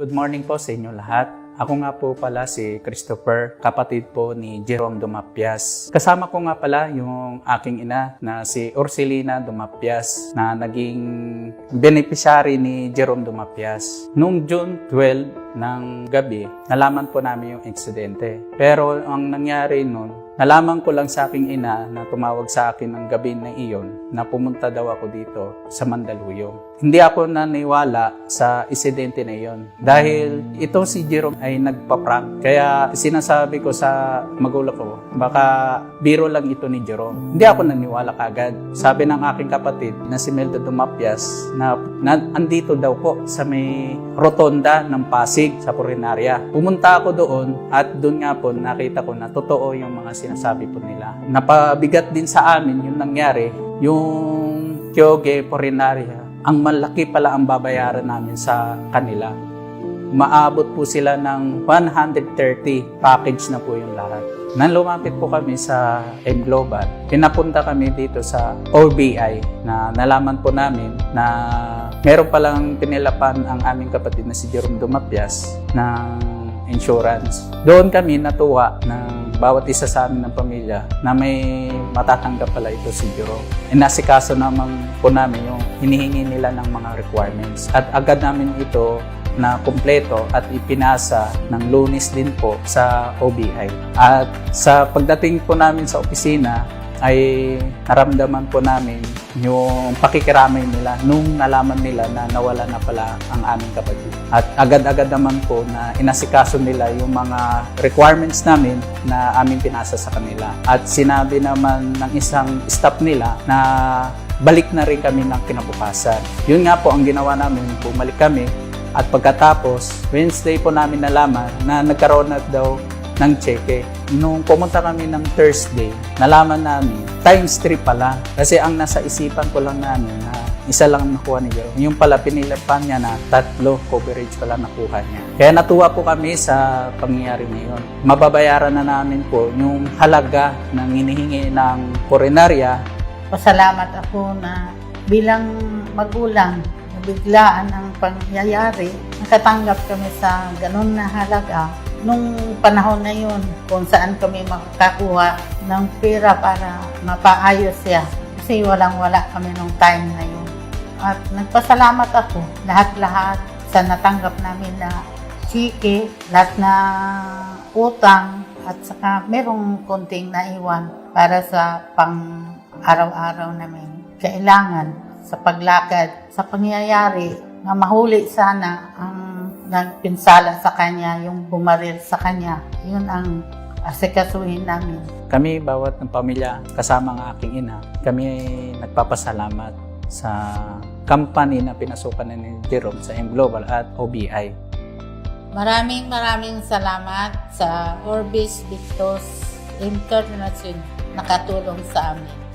Good morning po sa inyo lahat. Ako nga po pala si Christopher, kapatid po ni Jerome Dumapias. Kasama ko nga pala yung aking ina na si Ursilina Dumapias na naging beneficiary ni Jerome Dumapias. Noong June 12 ng gabi, nalaman po namin yung aksidente. Pero ang nangyari noon, Nalaman ko lang sa aking ina na tumawag sa akin ng gabi na iyon na pumunta daw ako dito sa Mandaluyong. Hindi ako naniwala sa insidente na iyon dahil ito si Jerome ay nagpa-prank. Kaya sinasabi ko sa magulang ko, baka biro lang ito ni Jerome. Hindi ako naniwala kagad. Sabi ng aking kapatid na si Melda Dumapias na, na andito daw po sa may rotonda ng Pasig sa Purinarya. Pumunta ako doon at doon nga po nakita ko na totoo yung mga sinasabi po nila. Napabigat din sa amin yung nangyari, yung Kyoge Purinarya. Ang malaki pala ang babayaran namin sa kanila. Maabot po sila ng 130 package na po yung lahat. Nang lumapit po kami sa M Global, pinapunta kami dito sa OBI na nalaman po namin na meron palang pinilapan ang aming kapatid na si Jerome Dumapias ng insurance. Doon kami natuwa ng bawat isa sa amin ng pamilya na may matatanggap pala ito si Jerome. Inasikaso naman po namin yung hinihingi nila ng mga requirements. At agad namin ito na kumpleto at ipinasa ng lunis din po sa OBI. At sa pagdating po namin sa opisina, ay naramdaman po namin yung pakikiramay nila nung nalaman nila na nawala na pala ang aming kapatid. At agad-agad naman po na inasikaso nila yung mga requirements namin na aming pinasa sa kanila. At sinabi naman ng isang staff nila na balik na rin kami ng kinabukasan. Yun nga po ang ginawa namin, bumalik kami at pagkatapos, Wednesday po namin nalaman na nagkaroon na daw ng cheque. Nung pumunta kami ng Thursday, nalaman namin, times 3 pala. Kasi ang nasa isipan ko lang namin na isa lang nakuha ni Jerome. Yung pala pinilapan niya na tatlo coverage pala nakuha niya. Kaya natuwa po kami sa pangyayari na yun. Mababayaran na namin po yung halaga ng hinihingi ng korenarya Pasalamat ako na bilang magulang, nabiglaan ang pangyayari, nakatanggap kami sa ganun na halaga. Nung panahon na yun, kung saan kami makakakuha ng pera para mapaayos siya. Kasi walang-wala kami nung time na yun. At nagpasalamat ako, lahat-lahat sa natanggap namin na chike, lahat na utang, at saka merong konting naiwan para sa pang araw-araw namin kailangan sa paglakad, sa pangyayari na mahuli sana ang nagpinsala sa kanya, yung bumaril sa kanya. Yun ang asikasuhin namin. Kami, bawat ng pamilya, kasama ang aking ina, kami ay nagpapasalamat sa company na pinasukan na ni Jerome sa M Global at OBI. Maraming maraming salamat sa Orbis Victos International nakatulong sa amin.